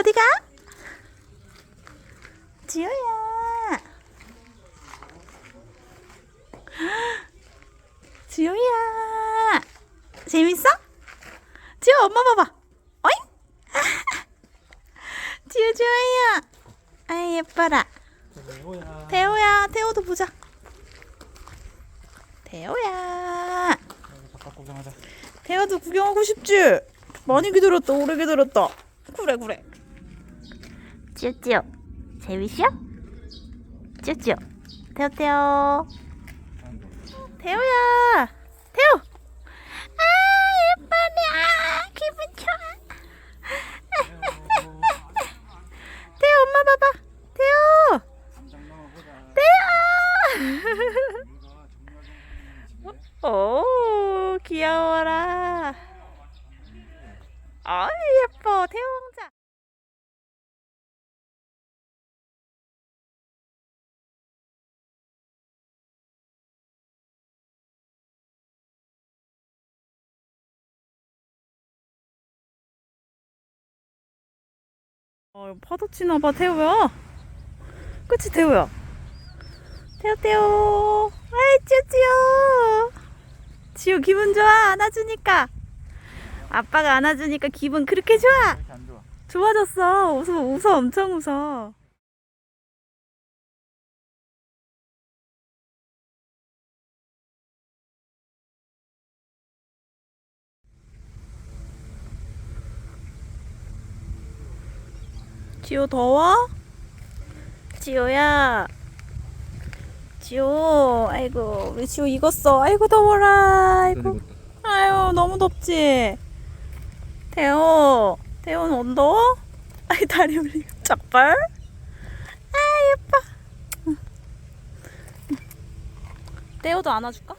어디가? 지호야. 지호야. 재밌어? 지호 엄마 봐봐. 어잉? 지호 좋아요. 아이 예뻐라. 레오야. 태호야, 태호도 보자. 태호야. 태호도 구경하고 싶지? 많이 기다렸다, 오래 기다렸다. 그래, 그래. 찌우찌우. 재밌어? 찌우찌우. 태호, 태호. 태호야. 태호. 아, 예뻐네. 아, 기분 좋아. 태호, 엄마 봐봐. 태호. 태호. 오, 귀여워라. 아, 예뻐. 태호 어, 파도 치나 봐, 태호야. 그치, 태호야? 태호, 태호. 아이, 쭈쭈요. 지우 기분 좋아, 안아주니까. 아빠가 안아주니까 기분 그렇게 좋아. 좋아졌어. 웃어, 웃어, 엄청 웃어. 지호 더워? 지호야. 지호, 아이고, 우리 지호 익었어. 아이고, 더워라. 아이고. 아유, 너무 덥지? 태호, 태호는 안 더워? 아이, 다리 올리고. 작발? 아, 예뻐. 태호도 안아줄까?